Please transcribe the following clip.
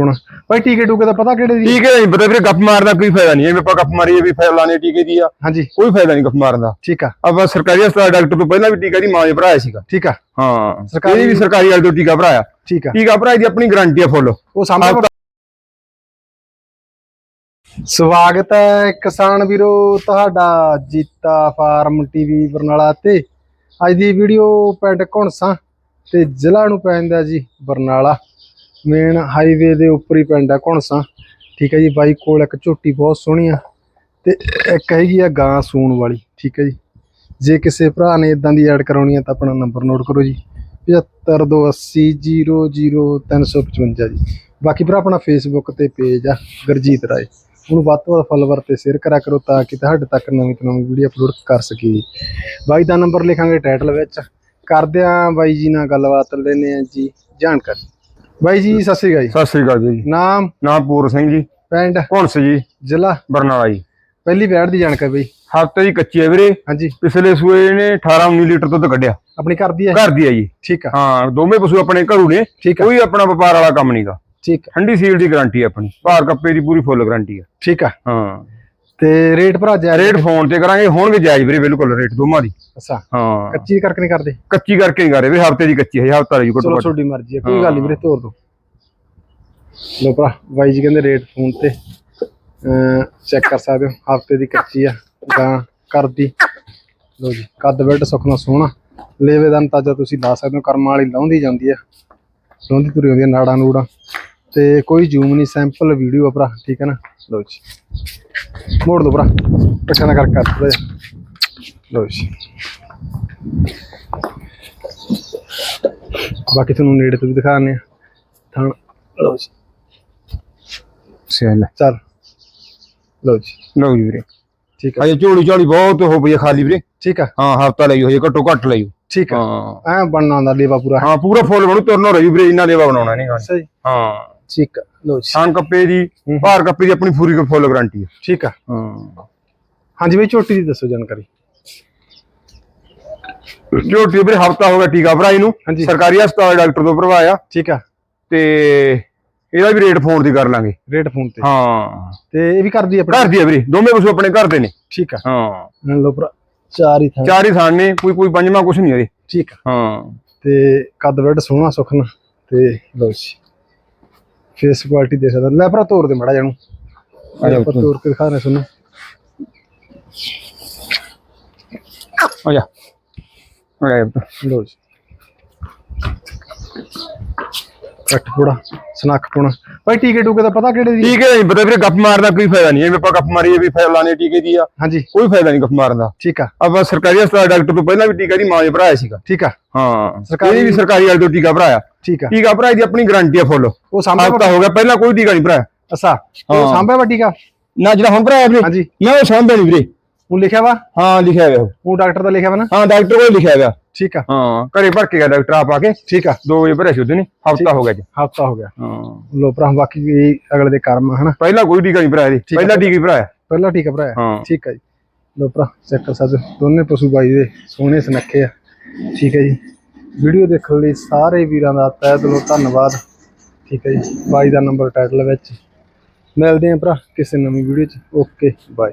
ਹੁਣ। ਭਾਈ ਟੀਕੇ ਟੂਕੇ ਦਾ ਪਤਾ ਕਿਹੜੇ ਦੀ ਟੀਕੇ ਨਹੀਂ ਪਤਾ ਵੀਰੇ ਗੱਪ ਮਾਰਦਾ ਕੋਈ ਫਾਇਦਾ ਨਹੀਂ ਐਵੇਂ ਆਪਾਂ ਗੱਪ ਮਾਰੀਏ ਵੀ ਫਾਇਦਾ ਲਾਣੇ ਟੀਕੇ ਦੀ ਆ। ਹਾਂਜੀ। ਕੋਈ ਫਾਇਦਾ ਨਹੀਂ ਗੱਪ ਮਾਰਨ ਦਾ। ਠੀਕ ਆ। ਆਪਾਂ ਸਰਕਾਰੀ ਹਸਪਤਾਲ ਡਾਕਟਰ ਤੋਂ ਪਹਿਲਾਂ ਵੀ ਟੀਕਾ ਦੀ ਮਾਂ ਦੇ ਭਰਾਇਆ ਸੀਗਾ। ਠੀਕ ਆ। ਹਾਂ। ਸਰਕਾਰੀ- ਸਰਕਾਰੀ ਵੀ ਸਰਕਾਰੀ ਵਾਲੇ ਤੋਂ ਟੀਕਾ ਭਰਾਇਆ। ਠੀਕ ਆ। ਟੀਕਾ ਭਰਾਇਆ ਦੀ ਆਪਣੀ ਗਾਰੰਟੀ ਆ ਫੁੱਲ। ਉਹ ਸਾਹਮਣੇ ਸਵਾਗਤ ਹੈ ਕਿਸਾਨ ਵੀਰੋ ਤੁਹਾਡਾ ਜੀਤਾ ਫਾਰਮ ਟੀਵੀ ਬਰਨਾਲਾ ਤੇ। ਅੱਜ ਦੀ ਵੀਡੀਓ ਪਿੰਡ ਘੁਣਸਾ ਤੇ ਜ਼ਿਲ੍ਹਾ ਨੂੰ ਪੈਂਦਾ ਜੀ ਬਰਨਾਲਾ। ਮੇਨ ਹਾਈਵੇ ਦੇ ਉੱਪਰ ਹੀ ਪਿੰਡ ਆ ਘੁਣਸਾ। ਠੀਕ ਹੈ ਜੀ, ਬਾਈ ਕੋਲ ਇੱਕ ਝੋਟੀ ਬਹੁਤ ਸੋਹਣੀ ਆ ਤੇ ਇੱਕ ਹੈਗੀ ਆ ਗਾਂ ਸੂਣ ਵਾਲੀ, ਠੀਕ ਹੈ ਜੀ। ਜੇ ਕਿਸੇ ਭਰਾ ਨੇ ਇਦਾਂ ਦੀ ਐਡ ਕਰਾਉਣੀ ਆ ਤਾਂ ਆਪਣਾ ਨੰਬਰ ਨੋਟ ਕਰੋ ਜੀ 7528000355 ਜੀ। ਬਾਕੀ ਭਰਾ ਆਪਣਾ ਫੇਸਬੁੱਕ ਤੇ ਪੇਜ ਆ, ਗੁਰਜੀਤ ਰਾਏ। ਉਹਨੂੰ ਵੱਧ ਤੋਂ ਵੱਧ ਫਾਲੋਵਰ ਤੇ ਸ਼ੇਅਰ ਕਰਿਆ ਕਰੋ ਤਾਂ ਕਿ ਤੁਹਾਡੇ ਤੱਕ ਨਵੀਂ ਤੋਂ ਨਵੀਂ ਵੀਡੀਓ ਅਪਲੋਡ ਕਰ ਸਕੀਏ। ਬਾਈ ਦਾ ਨੰਬਰ ਲਿਖਾਂਗੇ ਟਾਈਟਲ ਵਿੱਚ। ਕਰਦੇ ਆਂ ਬਾਈ ਜੀ ਨਾਲ ਗੱਲਬਾਤ ਲੈਨੇ ਆ ਜੀ, ਜਾਣਕਾਰੀ। ਬਾਈ ਜੀ ਸਤਿ ਸ੍ਰੀ ਅਕਾਲ ਜੀ। ਸਤਿ ਸ੍ਰੀ ਅਕਾਲ ਜੀ। ਨਾਮ? ਨਾਮ ਪੂਰ ਸਿੰਘ ਜੀ। ਪਿੰਡ? ਭੁੰਸ ਜੀ। ਜ਼ਿਲ੍ਹਾ? ਬਰਨਾਲਾ ਜੀ। ਪਹਿਲੀ ਵੈੜ ਦੀ ਜਾਣਕਾਰੀ ਬਾਈ। ਹਫ਼ਤੇ ਦੀ ਕੱਚੀ ਹੈ ਵੀਰੇ। ਹਾਂਜੀ। ਪਿਛਲੇ ਸੂਏ ਨੇ 18 19 ਲੀਟਰ ਦੁੱਧ ਕੱਢਿਆ। ਆਪਣੀ ਕਰਦੀ ਹੈ? ਘਰ ਦੀ ਆ ਜੀ। ਠੀਕ ਆ। ਹਾਂ ਦੋਵੇਂ ਪਸ਼ੂ ਆਪਣੇ ਘਰੂ ਨੇ। ਠੀਕ ਆ। ਕੋਈ ਆਪਣਾ ਵਪਾਰ ਵਾਲਾ ਕੰਮ ਨਹੀਂਗਾ ਠੀਕ ਠੰਡੀ ਸੀਲ ਦੀ ਗਾਰੰਟੀ ਆਪਣੀ। ਭਾਰ ਕੱਪੇ ਦੀ ਪੂਰੀ ਫੁੱਲ ਗਾਰੰਟੀ ਆ ਠੀਕ ਆ। ਹਾਂ। ਤੇ ਰੇਟ ਭਰਾ ਜਾ ਰੇਟ ਫੋਨ ਤੇ ਕਰਾਂਗੇ ਹੋਣਗੇ ਜਾਇਜ਼ ਵੀਰੇ ਬਿਲਕੁਲ ਰੇਟ ਦੋਵਾਂ ਦੀ। ਅੱਛਾ। ਹਾਂ। ਕੱਚੀ ਕਰਕੇ ਨਹੀਂ ਕਰਦੇ? ਕੱਚੀ ਕਰਕੇ ਨਹੀਂ ਕਰੇ ਵੀ ਹਫ਼ਤੇ ਦੀ ਕੱਚੀ ਹੈ ਹਫਤਾ ਰਹੀ ਘੱਟੋ ਘੱਟ। ਤੁਹਾਡੀ ਮਰਜ਼ੀ ਹੈ ਕੋਈ ਗੱਲ ਨਹੀਂ ਵੀਰੇ ਤੋਰ ਦੋ। ਲੋ ਭਰਾ ਬਾਈ ਜੀ ਕਹਿੰਦੇ ਰੇਟ ਫੋਨ ਤੇ। ਚੈੱਕ ਕਰ ਸਕਦੇ ਹੋ ਹਫ਼ਤੇ ਦੀ ਕੱਚੀ ਆ ਗਾਂ ਕਰਦੀ। ਲੋ ਜੀ ਕੱਦ ਬੈੱਡ ਸੁਖਣਾ ਸੋਹਣਾ। ਲੇਵੇ ਦਾ ਅੰਤਾਜਾ ਤੁਸੀਂ ਲਾ ਸਕਦੇ ਹੋ ਕਰਮਾਂ ਵਾਲੀ ਲਾਉਂਦੀ ਜਾਂਦੀ ਆ। ਲਾਉਂਦੀ ਤੁਰੀ ਹੁੰਦੀ ਆ ਨਾੜਾਂ ਨੂੜਾਂ। ਤੇ ਕੋਈ ਜ਼ੂਮ ਨਹੀਂ ਸੈਂਪਲ ਵੀਡੀਓ ਆ ਭਰਾ ਠੀਕ ਹੈ ਨਾ? ਲੋ ਜੀ। ਮੋੜ ਦੋ ਭਰਾ। ਪਿੱਛੇ ਨਾ ਕਰ ਕਰ ਥੋੜ੍ਹਾ ਜਿਹਾ। ਲਓ ਜੀ। ਬਾਕੀ ਤੁਹਾਨੂੰ ਨੇੜੇ ਤੋਂ ਵੀ ਦਿਖਾਣੇ ਆ। ਥਣ ਲਓ ਜੀ। ਸੇਲ ਚੱਲ। ਲਓ ਜੀ। ਲਓ ਜੀ ਵੀਰੇ। ਠੀਕ ਆ। ਅਜੇ ਝੋਲੀ ਝਾਲੀ ਬਹੁਤ ਹੋ ਪਈ ਹੈ ਖਾਲੀ ਵੀਰੇ। ਠੀਕ ਆ। ਹਾਂ ਹਫਤਾ ਲਈ ਹੋਈ ਘੱਟੋ ਘੱਟ ਲਈ। ਠੀਕ ਆ। ਹਾਂ। ਐ ਬਣਨਾ ਦਾ ਲੇਵਾ ਪੂਰਾ। ਹਾਂ ਪੂਰਾ ਫੁੱਲ ਬਣੂ ਤੁਰਨੋਂ ਰਹੀ ਵੀਰੇ ਇੰਨਾ ਦੇਵਾ ਬਣਾਉਣਾ ਨਹੀਂ ਸਹੀ। ਹਾਂ। ਠੀਕ ਆ ਲਓ ਜੀ। ਸ਼ਾਨ ਕੱਪੇ ਦੀ। ਭਾਰ ਕੱਪੇ ਦੀ ਆਪਣੀ ਪੂਰੀ ਫੁੱਲ ਗਾਰੰਟੀ ਹੈ ਠੀਕ ਆ। ਹਾਂ। ਹਾਂਜੀ ਬਈ ਝੋਟੀ ਦੀ ਦੱਸੋ ਜਾਣਕਾਰੀ। ਝੋਟੀ ਵੀਰੇ ਹਫਤਾ ਹੋ ਗਿਆ ਟੀਕਾ ਭਰਾਈ ਨੂੰ। ਸਰਕਾਰੀ ਹਸਪਤਾਲ ਡਾਕਟਰ ਤੋਂ ਭਰਵਾਇਆ। ਠੀਕ ਆ। ਤੇ ਇਹਦਾ ਵੀ ਰੇਟ ਫੋਨ ਦੀ ਕਰ ਲਾਂਗੇ। ਰੇਟ ਫੋਨ ਤੇ। ਹਾਂ। ਤੇ ਇਹ ਵੀ ਕਰਦੀ ਆਪਣੀ? ਘਰ ਦੀ ਹੈ ਵੀਰੇ ਦੋਵੇਂ ਪਸ਼ੂ ਆਪਣੇ ਘਰ ਦੇ ਨੇ। ਠੀਕ ਆ। ਹਾਂ। ਲਓ ਭਰਾ ਚਾਰ ਹੀ ਥਾਂ ਚਾਰ ਹੀ ਥਾਂ ਨੇ ਕੋਈ ਕੋਈ ਪੰਜਵਾਂ ਕੁਛ ਨਹੀਂ ਇਹਦੇ ਠੀਕ ਆ। ਹਾਂ। ਤੇ ਕੱਦ ਬੈੱਡ ਸੋਹਣਾ ਸੁਖਣਾ ਤੇ ਲਓ ਜੀ। ਫੇਸ ਕੁਆਲਿਟੀ ਦੇ ਸਕਦਾ ਲੈ ਭਰਾ ਤੋਰ ਦੇ ਮੜਾ ਜਾਨੂੰ ਆ ਜਾ। ਤੋਰ ਕੇ ਦਿਖਾ ਰਹੇ ਤੁਹਾਨੂੰ। ਆ ਜਾ। ਆ ਜਾ। ਲੋ ਜੀ। ਕੱਟ ਪੋੜਾ ਸਨੱਖ ਪੋਣਾ ਭਾਈ ਟੀਕੇ ਟੂਕੇ ਦਾ ਪਤਾ ਕਿਹੜੇ ਦੀ ਟੀਕੇ ਨਹੀਂ ਪਤਾ ਵੀਰੇ ਗੱਪ ਮਾਰਦਾ ਕੋਈ ਫਾਇਦਾ ਨਹੀਂ। ਐਵੇਂ ਆਪਾਂ ਗੱਪ ਮਾਰੀਏ ਵੀ ਫਾਇਦਾ ਲਾਣੇ ਟੀਕੇ ਦੀ ਆ ਹਾਂਜੀ। ਕੋਈ ਫਾਇਦਾ ਨਹੀਂ ਗੱਪ ਮਾਰਨ ਦਾ। ਠੀਕ ਆ। ਆਪਾਂ ਸਰਕਾਰੀ ਹਸਪਤਾਲ ਡਾਕਟਰ ਤੋਂ ਪਹਿਲਾਂ ਵੀ ਟੀਕਾ ਦੀ ਮਾਂ ਦੇ ਭਰਾਇਆ ਸੀਗਾ। ਠੀਕ ਆ। ਹਾਂ ਸਰਕਾਰੀ- ਵੀ ਸਰਕਾਰੀ ਵਾਲੇ ਤੋਂ ਟੀਕਾ ਭਰਾਇਆ। ਠੀਕ ਆ। ਟੀਕਾ ਭਰਾਇਆ ਦੀ ਆਪਣੀ ਗਾਰੰਟੀ ਆ ਫੁੱਲ ਉਹ ਸਾਹਮਣੇ ਹਫਤਾ ਹੋ ਗਿਆ ਪਹਿਲਾਂ ਕੋਈ ਟੀਕਾ ਨਹੀਂ ਭਰਾਇਆ। ਅੱਛਾ ਉਹ ਹਾਂ। ਸਾਹਮਣੇ ਵਾ ਟੀਕਾ? ਨਾ ਜਿਹੜਾ ਹੁਣ ਭਰਾਇਆ ਵੀਰੇ ਹਾਂਜੀ। ਨਾ ਉਹ ਸਾਂਭਿਆ ਨਹੀਂ ਵੀਰੇ। ਉਹ ਲਿਖਿਆ ਵਾ? ਹਾਂ ਲਿਖਿਆ ਹੋਇਆ ਉਹ। ਡਾਕਟਰ ਦਾ ਲਿਖਿਆ ਵਾ ਨਾ? ਹਾਂ ਡਾਕਟਰ ਕੋਲ ਲਿਖਿਆ ਹੋਇਆ ਠੀਕ ਆ। ਹਾਂ ਘਰੇ ਭਰ ਕੇ ਗਿਆ ਡਾਕਟਰ ਆਪ ਆ ਕੇ। ਠੀਕ ਆ। 2 ਵਜੇ ਭਰਿਆ ਸੀ ਉਹਦੇ ਨੇ ਹਫਤਾ ਹੋ ਗਿਆ ਜੀ। ਹਫਤਾ ਹੋ ਗਿਆ। ਹਾਂ। ਲੋ ਭਰਾ ਬਾਕੀ ਅਗਲੇ ਦੇ ਕਰਮ ਹਨਾ? ਪਹਿਲਾਂ ਕੋਈ ਟੀਕਾ ਨਹੀਂ ਭਰਾਇਆ ਜੀ। ਪਹਿਲਾਂ ਟੀਕਾ ਭਰਾਇਆ। ਪਹਿਲਾ ਟੀਕਾ ਭਰਾਇਆ। ਠੀਕ ਆ ਜੀ। ਲੋ ਭਰਾ ਚੈੱਕ ਕਰ ਸਕਦੇ। ਦੋਨੇ ਪਸ਼ੂ ਬਾਈ ਦੇ ਸੋਹਣੇ ਸੁਨੱਖੇ ਆ। ਠੀਕ ਹੈ ਜੀ। ਵੀਡੀਓ ਦੇਖਣ ਲਈ ਸਾਰੇ ਵੀਰਾਂ ਦਾ ਤਹਿ ਦਿਲੋਂ ਧੰਨਵਾਦ। ਠੀਕ ਹੈ ਜੀ। ਬਾਈ ਦਾ ਨੰਬਰ ਟਾਈਟਲ ਵਿੱਚ। ਮਿਲਦੇ ਆਂ ਭਰਾ ਕਿਸੇ ਨਵੀਂ ਵੀਡੀਓ 'ਚ। Okay bye